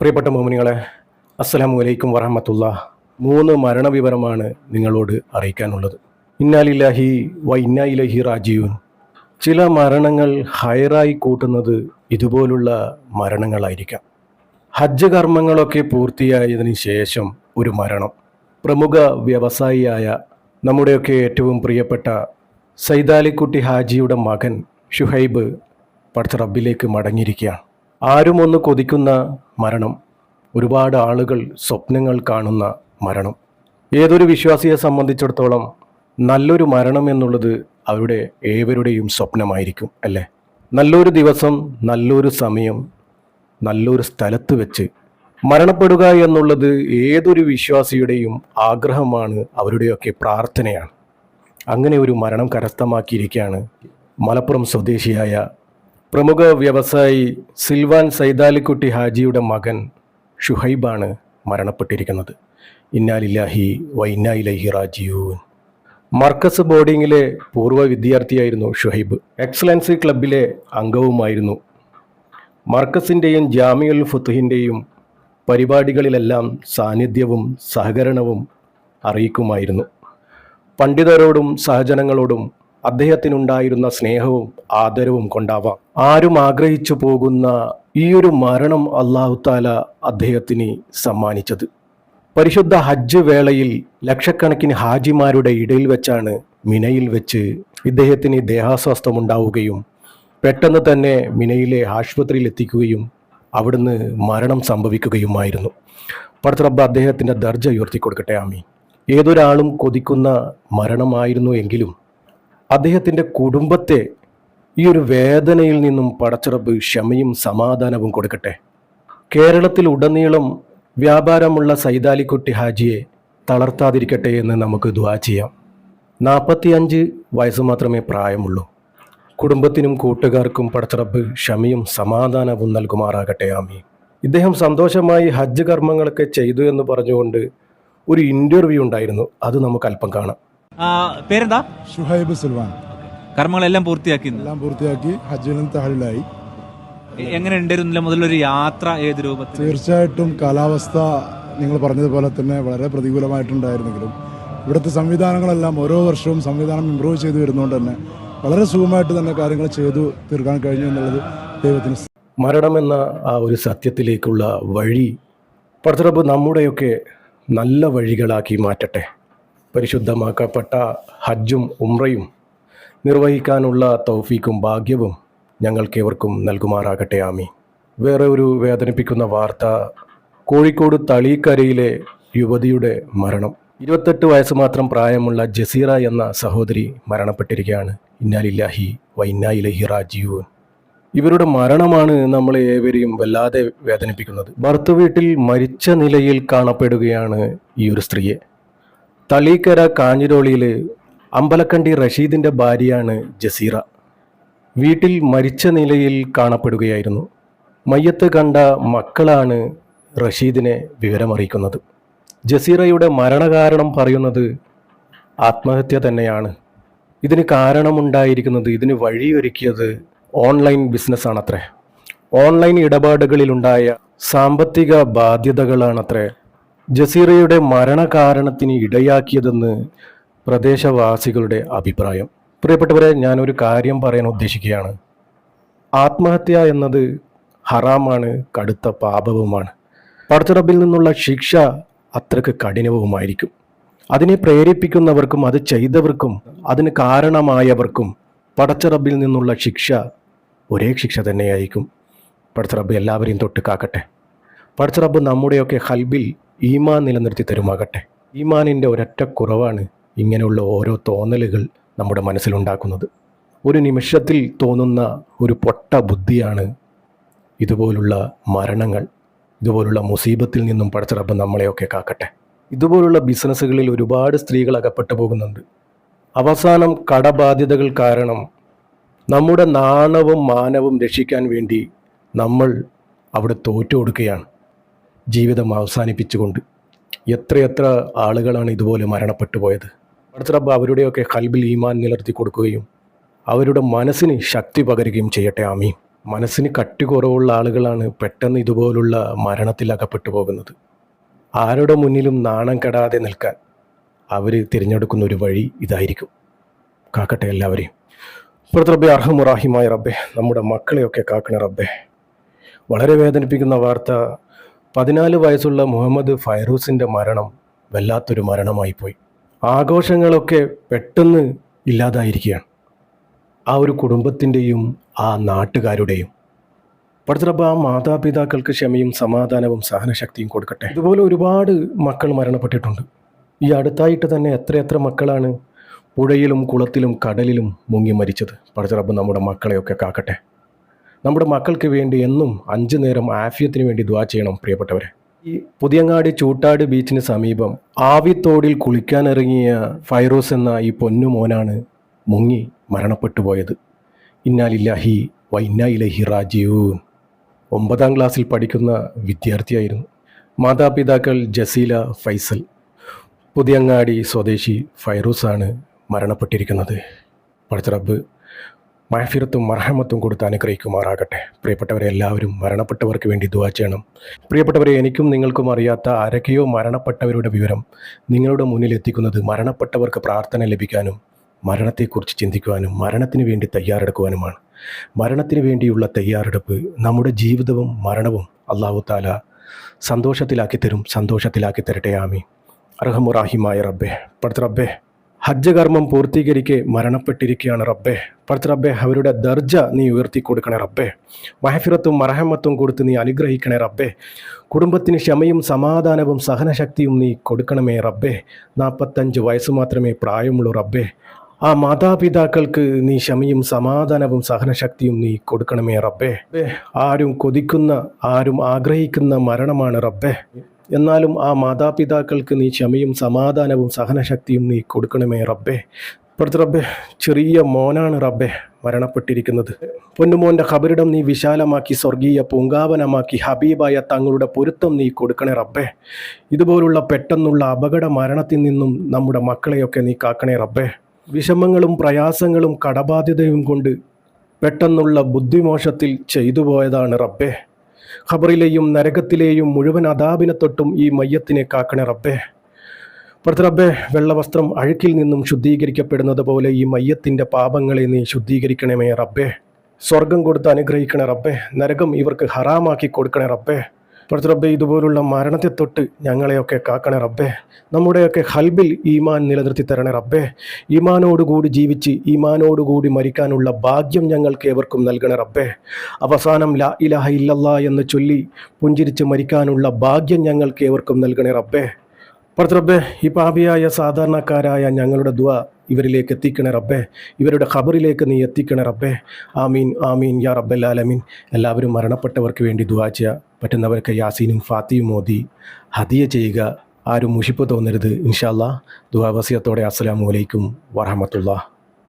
പ്രിയപ്പെട്ട മോമിനികളെ അസ്സലാമു അലൈക്കും വറഹമത്തുള്ള മൂന്ന് മരണവിവരമാണ് നിങ്ങളോട് അറിയിക്കാനുള്ളത്. ഇന്നാലില്ലാഹി വ ഇന്നായിലഹി റാജീവൻ ചില മരണങ്ങൾ ഹയറായി കൂട്ടുന്നത് ഇതുപോലുള്ള മരണങ്ങളായിരിക്കാം. ഹജ്ജ് കർമ്മങ്ങളൊക്കെ പൂർത്തിയായതിന് ശേഷം ഒരു മരണം. പ്രമുഖ വ്യവസായിയായ നമ്മുടെയൊക്കെ ഏറ്റവും പ്രിയപ്പെട്ട സൈതാലിക്കുട്ടി ഹാജിയുടെ മകൻ ഷുഹൈബ് പഠിച്ച റബ്ബിലേക്ക് മടങ്ങിയിരിക്കുകയാണ്. ആരും ഒന്ന് കൊതിക്കുന്ന മരണം. ഒരുപാട് ആളുകൾ സ്വപ്നങ്ങൾ കാണുന്ന മരണം. ഏതൊരു വിശ്വാസിയെ സംബന്ധിച്ചിടത്തോളം നല്ലൊരു മരണം എന്നുള്ളത് അവരുടെ ഏവരുടെയും സ്വപ്നമായിരിക്കും അല്ലേ? നല്ലൊരു ദിവസം നല്ലൊരു സമയം നല്ലൊരു സ്ഥലത്ത് വെച്ച് മരണപ്പെടുക എന്നുള്ളത് ഏതൊരു വിശ്വാസിയുടെയും ആഗ്രഹമാണ് അവരുടെയൊക്കെ പ്രാർത്ഥനയാണ്. അങ്ങനെ ഒരു മരണം കരസ്ഥമാക്കിയിരിക്കുകയാണ് മലപ്പുറം സ്വദേശിയായ പ്രമുഖ വ്യവസായി സിൽവാൻ സൈതാലിക്കുട്ടി ഹാജിയുടെ മകൻ ഷുഹൈബാണ് മരണപ്പെട്ടിരിക്കുന്നത്. ഇന്നാലില്ലാഹി വ ഇന്നായിലഹി റാജിയൂൻ മർക്കസ് ബോർഡിങ്ങിലെ പൂർവ വിദ്യാർത്ഥിയായിരുന്നു ഷുഹൈബ്. എക്സലൻസി ക്ലബിലെ അംഗവുമായിരുന്നു. മർക്കസിന്റെയും ജാമിയുൽ ഫുത്തുഹിന്റെയും പരിപാടികളിലെല്ലാം സാന്നിധ്യവും സഹകരണവും അറിയിക്കുമായിരുന്നു. പണ്ഡിതരോടും സഹജനങ്ങളോടും അദ്ദേഹത്തിനുണ്ടായിരുന്ന സ്നേഹവും ആദരവും കൊണ്ടാവാം. ആരും ആഗ്രഹിച്ചു പോകുന്ന ഈ ഒരു മരണം അള്ളാഹു താല അദ്ദേഹത്തിന് സമ്മാനിച്ചത്. പരിശുദ്ധ ഹജ്ജ് വേളയിൽ ലക്ഷക്കണക്കിന് ഹാജിമാരുടെ ഇടയിൽ വെച്ചാണ് മിനയിൽ വെച്ച് ഇദ്ദേഹത്തിന് ദേഹാസ്വാസ്ഥമുണ്ടാവുകയും പെട്ടെന്ന് തന്നെ മിനയിലെ ആശുപത്രിയിൽ എത്തിക്കുകയും അവിടുന്ന് മരണം സംഭവിക്കുകയുമായിരുന്നു. പടത്തറബ്ബ അദ്ദേഹത്തിന്റെ ദർജ ഉയർത്തി കൊടുക്കട്ടെ ആമി ഏതൊരാളും കൊതിക്കുന്ന മരണമായിരുന്നു എങ്കിലും അദ്ദേഹത്തിന്റെ കുടുംബത്തെ ഈ ഒരു വേദനയിൽ നിന്നും പടച്ചിറപ്പ് ക്ഷമയും സമാധാനവും കൊടുക്കട്ടെ. കേരളത്തിൽ ഉടനീളം വ്യാപാരമുള്ള സൈതാലിക്കുട്ടി ഹാജിയെ തളർത്താതിരിക്കട്ടെ എന്ന് നമുക്ക് ദ്വാ ചെയ്യാം. നാൽപ്പത്തിയഞ്ച് വയസ്സ് മാത്രമേ പ്രായമുള്ളൂ. കുടുംബത്തിനും കൂട്ടുകാർക്കും പടച്ചിറപ്പ് ക്ഷമയും സമാധാനവും നൽകുമാറാകട്ടെ ആമി ഇദ്ദേഹം സന്തോഷമായി ഹജ്ജ് കർമ്മങ്ങളൊക്കെ ചെയ്തു എന്ന് പറഞ്ഞുകൊണ്ട് ഒരു ഇന്റർവ്യൂ ഉണ്ടായിരുന്നു. അത് നമുക്ക് അല്പം കാണാം. പേരെന്താ? ഷുഹൈബ് സുൽവാൻ. കർമ്മങ്ങളെല്ലാം പൂർത്തിയാക്കി. എല്ലാം പൂർത്തിയാക്കി ഹജ്ജിലും തഹലിലായി. എങ്ങനെ ഉണ്ടായിരുന്നില്ല മുതലൊരു യാത്ര ഏത് രൂപത്തിൽ? തീർച്ചയായിട്ടും കാലാവസ്ഥ നിങ്ങൾ പറഞ്ഞതുപോലെ തന്നെ വളരെ പ്രതികൂലമായിട്ടുണ്ടായിരുന്നെങ്കിലും ഇവിടുത്തെ സംവിധാനങ്ങളെല്ലാം ഓരോ വർഷവും സംവിധാനം ഇമ്പ്രൂവ് ചെയ്തു വരുന്നതുകൊണ്ട് തന്നെ വളരെ സുഖമായിട്ട് തന്നെ കാര്യങ്ങൾ ചെയ്തു തീർക്കാൻ കഴിഞ്ഞു എന്നുള്ളത് ദൈവത്തിന് മരണം മരണമെന്ന ആ ഒരു സത്യത്തിലേക്കുള്ള വഴി പടത്തിറപ്പ് നമ്മുടെയൊക്കെ നല്ല വഴികളാക്കി മാറ്റട്ടെ. പരിശുദ്ധമാക്കപ്പെട്ട ഹജ്ജും ഉംറയും നിർവഹിക്കാനുള്ള തൗഫീക്കും ഭാഗ്യവും ഞങ്ങൾക്ക് ഞങ്ങൾക്കേവർക്കും നൽകുമാറാകട്ടെ ആമി വേറെ ഒരു വേദനിപ്പിക്കുന്ന വാർത്ത കോഴിക്കോട് തളീക്കരയിലെ യുവതിയുടെ മരണം. ഇരുപത്തെട്ട് വയസ്സ് മാത്രം പ്രായമുള്ള ജസീറ എന്ന സഹോദരി മരണപ്പെട്ടിരിക്കുകയാണ്. ഇന്നാലില്ലാഹി വ ഇന്നായിലഹി റാജീവ് ഇവരുടെ മരണമാണ് നമ്മൾ ഏവരെയും വല്ലാതെ വേദനിപ്പിക്കുന്നത്. ഭർത്തു വീട്ടിൽ മരിച്ച നിലയിൽ കാണപ്പെടുകയാണ് ഈ ഒരു സ്ത്രീയെ. തളീക്കര കാഞ്ഞിരോളിയിൽ അമ്പലക്കണ്ടി റഷീദിന്റെ ഭാര്യയാണ് ജസീറ. വീട്ടിൽ മരിച്ച നിലയിൽ കാണപ്പെടുകയായിരുന്നു. മയ്യത്ത് കണ്ട മക്കളാണ് റഷീദിനെ വിവരമറിയിക്കുന്നത്. ജസീറയുടെ മരണകാരണം പറയുന്നത് ആത്മഹത്യ തന്നെയാണ്. ഇതിന് കാരണമുണ്ടായിരിക്കുന്നത് ഇതിന് വഴിയൊരുക്കിയത് ഓൺലൈൻ ബിസിനസ്സാണത്രേ. ഓൺലൈൻ ഇടപാടുകളിലുണ്ടായ സാമ്പത്തിക ബാധ്യതകളാണത്രേ. ജസീറയുടെ മരണകാരണത്തിന് ഇടയാക്കിയതെന്ന് പ്രദേശവാസികളുടെ അഭിപ്രായം. പ്രിയപ്പെട്ടവരെ ഞാനൊരു കാര്യം പറയാൻ ഉദ്ദേശിക്കുകയാണ്. ആത്മഹത്യ എന്നത് ഹറാമാണ് കടുത്ത പാപവുമാണ്. പടച്ചുറബിൽ നിന്നുള്ള ശിക്ഷ അത്രയ്ക്ക് കഠിനവുമായിരിക്കും. അതിനെ പ്രേരിപ്പിക്കുന്നവർക്കും അത് ചെയ്തവർക്കും അതിന് കാരണമായവർക്കും പടച്ചറബിൽ നിന്നുള്ള ശിക്ഷ ഒരേ ശിക്ഷ തന്നെയായിരിക്കും. പടച്ചറബ് എല്ലാവരെയും തൊട്ട് കാക്കട്ടെ. പടച്ചറബ് നമ്മുടെയൊക്കെ ഹൽബിൽ ഈമാൻ നിലനിർത്തി തരുമാകട്ടെ. ഈമാനിന്റെ ഒരൊറ്റ കുറവാണ് ഇങ്ങനെയുള്ള ഓരോ തോന്നലുകൾ നമ്മുടെ മനസ്സിലുണ്ടാക്കുന്നത്. ഒരു നിമിഷത്തിൽ തോന്നുന്ന ഒരു പൊട്ട ബുദ്ധിയാണ് ഇതുപോലുള്ള മരണങ്ങൾ. ഇതുപോലുള്ള മുസീബത്തിൽ നിന്നും പടച്ചിറപ്പ് നമ്മളെയൊക്കെ കാക്കട്ടെ. ഇതുപോലുള്ള ബിസിനസ്സുകളിൽ ഒരുപാട് സ്ത്രീകൾ അകപ്പെട്ടു പോകുന്നുണ്ട്. അവസാനം കടബാധ്യതകൾ കാരണം നമ്മുടെ നാണവും മാനവും രക്ഷിക്കാൻ വേണ്ടി നമ്മൾ അവിടെ തോറ്റു കൊടുക്കുകയാണ്. ജീവിതം അവസാനിപ്പിച്ചുകൊണ്ട് എത്രയെത്ര ആളുകളാണ് ഇതുപോലെ മരണപ്പെട്ടു പോയത്. പടച്ചിറപ്പ് അവരുടെയൊക്കെ കൽബിൽ ഈമാൻ നിലർത്തി കൊടുക്കുകയും അവരുടെ മനസ്സിന് ശക്തി പകരുകയും ചെയ്യട്ടെ ആമീൻ. മനസ്സിന് കട്ടി കുറവുള്ള ആളുകളാണ് പെട്ടെന്ന് ഇതുപോലുള്ള മരണത്തിൽ അകപ്പെട്ടു പോകുന്നത്. ആരുടെ മുന്നിലും നാണം കെടാതെ നിൽക്കാൻ അവർ തിരഞ്ഞെടുക്കുന്ന ഒരു വഴി ഇതായിരിക്കും. കാക്കട്ടെ എല്ലാവരെയും. പുറത്ത് റബ്ബെ അർഹമുറാഹിമായ റബ്ബെ നമ്മുടെ മക്കളെയൊക്കെ കാക്കണേ റബ്ബെ. വളരെ വേദനിപ്പിക്കുന്ന വാർത്ത പതിനാല് വയസ്സുള്ള മുഹമ്മദ് ഫൈറൂസിന്റെ മരണം വല്ലാത്തൊരു മരണമായി പോയി ആഘോഷങ്ങളൊക്കെ പെട്ടെന്ന് ഇല്ലാതായിരിക്കുകയാണ്. ആ ഒരു കുടുംബത്തിന്റെയും ആ നാട്ടുകാരുടെയും. പടുത്തറപ്പ ആ മാതാപിതാക്കൾക്ക് ക്ഷമയും സമാധാനവും സഹനശക്തിയും കൊടുക്കട്ടെ. ഇതുപോലെ ഒരുപാട് മക്കൾ മരണപ്പെട്ടിട്ടുണ്ട്. ഈ അടുത്തായിട്ട് തന്നെ എത്രയെത്ര മക്കളാണ് പുഴയിലും കുളത്തിലും കടലിലും മുങ്ങി മരിച്ചത്. പടുത്തറപ്പ് നമ്മുടെ മക്കളെയൊക്കെ കാക്കട്ടെ. നമ്മുടെ മക്കൾക്ക് വേണ്ടി എന്നും അഞ്ചു നേരം ആഫിയത്തിന് വേണ്ടി ദ്വാ ചെയ്യണം പ്രിയപ്പെട്ടവരെ. ഈ പുതിയങ്ങാടി ചൂട്ടാട് ബീച്ചിന് സമീപം ആവിത്തോടിൽ കുളിക്കാനിറങ്ങിയ ഫൈറോസ് എന്ന ഈ പൊന്നു മോനാണ് മുങ്ങി മരണപ്പെട്ടു പോയത്. ഇന്നാലില്ലാഹി വ ഇന്നാ ഇലഹി റാജീവൂൻ ഒമ്പതാം ക്ലാസ്സിൽ പഠിക്കുന്ന വിദ്യാർത്ഥിയായിരുന്നു. മാതാപിതാക്കൾ ജസീല ഫൈസൽ. പുതിയങ്ങാടി സ്വദേശി ഫൈറൂസാണ് മരണപ്പെട്ടിരിക്കുന്നത്. പടച്ചറബ് മഹഫിറത്തും മർഹമത്തും കൊടുത്ത് അനുഗ്രഹിക്കുമാറാകട്ടെ. പ്രിയപ്പെട്ടവരെ എല്ലാവരും മരണപ്പെട്ടവർക്ക് വേണ്ടി ദുവാ ചെയ്യണം. പ്രിയപ്പെട്ടവരെ എനിക്കും നിങ്ങൾക്കും അറിയാത്ത ആരൊക്കെയോ മരണപ്പെട്ടവരുടെ വിവരം നിങ്ങളുടെ മുന്നിൽ എത്തിക്കുന്നത് മരണപ്പെട്ടവർക്ക് പ്രാർത്ഥന ലഭിക്കാനും മരണത്തെക്കുറിച്ച് ചിന്തിക്കുവാനും മരണത്തിന് വേണ്ടി തയ്യാറെടുക്കുവാനുമാണ്. മരണത്തിന് വേണ്ടിയുള്ള തയ്യാറെടുപ്പ് നമ്മുടെ ജീവിതവും മരണവും അള്ളാഹു താല സന്തോഷത്തിലാക്കി തരും സന്തോഷത്തിലാക്കി തരട്ടെ. ആമി അർഹമുറാഹിമായ റബ്ബെ പടുത്ത റബ്ബെ. ഹജ്ജ് കർമ്മം പൂർത്തീകരിക്കെ മരണപ്പെട്ടിരിക്കുകയാണ് റബ്ബെ. പടുത്ത റബ്ബെ അവരുടെ ദർജ നീ ഉയർത്തി കൊടുക്കണേ റബ്ബെ. മഹഫിറത്തും മറഹമത്തും കൊടുത്ത് നീ അനുഗ്രഹിക്കണേ റബ്ബെ. കുടുംബത്തിന് ക്ഷമയും സമാധാനവും സഹനശക്തിയും നീ കൊടുക്കണമേ റബ്ബെ. നാൽപ്പത്തഞ്ച് വയസ്സ് മാത്രമേ പ്രായമുള്ളൂ റബ്ബെ. ആ മാതാപിതാക്കൾക്ക് നീ ക്ഷമയും സമാധാനവും സഹനശക്തിയും നീ കൊടുക്കണമേ റബ്ബേ, ആരും കൊതിക്കുന്ന ആരും ആഗ്രഹിക്കുന്ന മരണമാണ് റബ്ബേ. എന്നാലും ആ മാതാപിതാക്കൾക്ക് നീ ക്ഷമയും സമാധാനവും സഹനശക്തിയും നീ കൊടുക്കണമേ റബ്ബേ. ഇപ്പോഴത്തെ റബ്ബേ ചെറിയ മോനാണ് റബ്ബേ മരണപ്പെട്ടിരിക്കുന്നത്. പൊന്നുമോന്റെ ഖബറിടം നീ വിശാലമാക്കി സ്വർഗീയ പൂങ്കാവനമാക്കി ഹബീബായ തങ്ങളുടെ പൊരുത്തം നീ കൊടുക്കണേ റബ്ബേ. ഇതുപോലുള്ള പെട്ടെന്നുള്ള അപകട മരണത്തിൽ നിന്നും നമ്മുടെ മക്കളെയൊക്കെ നീ കാക്കണേ റബ്ബേ. വിഷമങ്ങളും പ്രയാസങ്ങളും കടബാധ്യതയും കൊണ്ട് പെട്ടെന്നുള്ള ബുദ്ധിമോശത്തിൽ ചെയ്തു പോയതാണ് റബ്ബേ. ഖബറിലെയും നരകത്തിലെയും മുഴുവൻ അതാപിനെ തൊട്ടും ഈ മയ്യത്തിനെ കാക്കണേ റബ്ബേ. പുറത്ത് റബ്ബേ വെള്ളവസ്ത്രം അഴുക്കിൽ നിന്നും ശുദ്ധീകരിക്കപ്പെടുന്നത് പോലെ ഈ മയ്യത്തിന്റെ പാപങ്ങളെ നീ ശുദ്ധീകരിക്കണമേ റബ്ബേ. സ്വർഗം കൊടുത്ത് അനുഗ്രഹിക്കണേ റബ്ബേ. നരകം ഇവർക്ക് ഹറാമാക്കി കൊടുക്കണേ റബ്ബേ. പുറത്ത് റബ്ബേ ഇതുപോലുള്ള മരണത്തെ തൊട്ട് ഞങ്ങളെയൊക്കെ കാക്കണേ റബ്ബേ. നമ്മുടെയൊക്കെ ഹൽബിൽ ഈമാൻ നിലനിർത്തി തരണേ റബ്ബേ. ഈമാനോടുകൂടി ജീവിച്ച് ഈമാനോടുകൂടി മരിക്കാനുള്ള ഭാഗ്യം ഞങ്ങൾക്ക് ഏവർക്കും നൽകണേ റബ്ബേ. അവസാനം ലാ ഇലാഹ ഇല്ലല്ലാ എന്ന് ചൊല്ലി പുഞ്ചിരിച്ച് മരിക്കാനുള്ള ഭാഗ്യം ഞങ്ങൾക്ക് ഏവർക്കും നൽകണേ റബ്ബേ. പുറത്ത് റബ്ബേ ഈ പാപിയായ സാധാരണക്കാരായ ഞങ്ങളുടെ ദുവ ഇവരിലേക്ക് എത്തിക്കണേ റബ്ബേ. ഇവരുടെ ഖബറിലേക്ക് നീ എത്തിക്കണേ റബ്ബേ. ആമീൻ ആമീൻ യാ റബ്ബൽ ആലമീൻ. എല്ലാവരും മരണപ്പെട്ടവർക്ക് വേണ്ടി ദുവാ പറ്റുന്നവർക്ക് യാസീനും ഫാത്തിയും മോദി ഹദിയ ചെയ്യുക. ആരും മുഷിപ്പ് തോന്നരുത്. ഇൻഷാല്ലാ ദുവാവസ്യത്തോടെ അസ്സലാമു അലൈക്കും വറഹമത്തുള്ള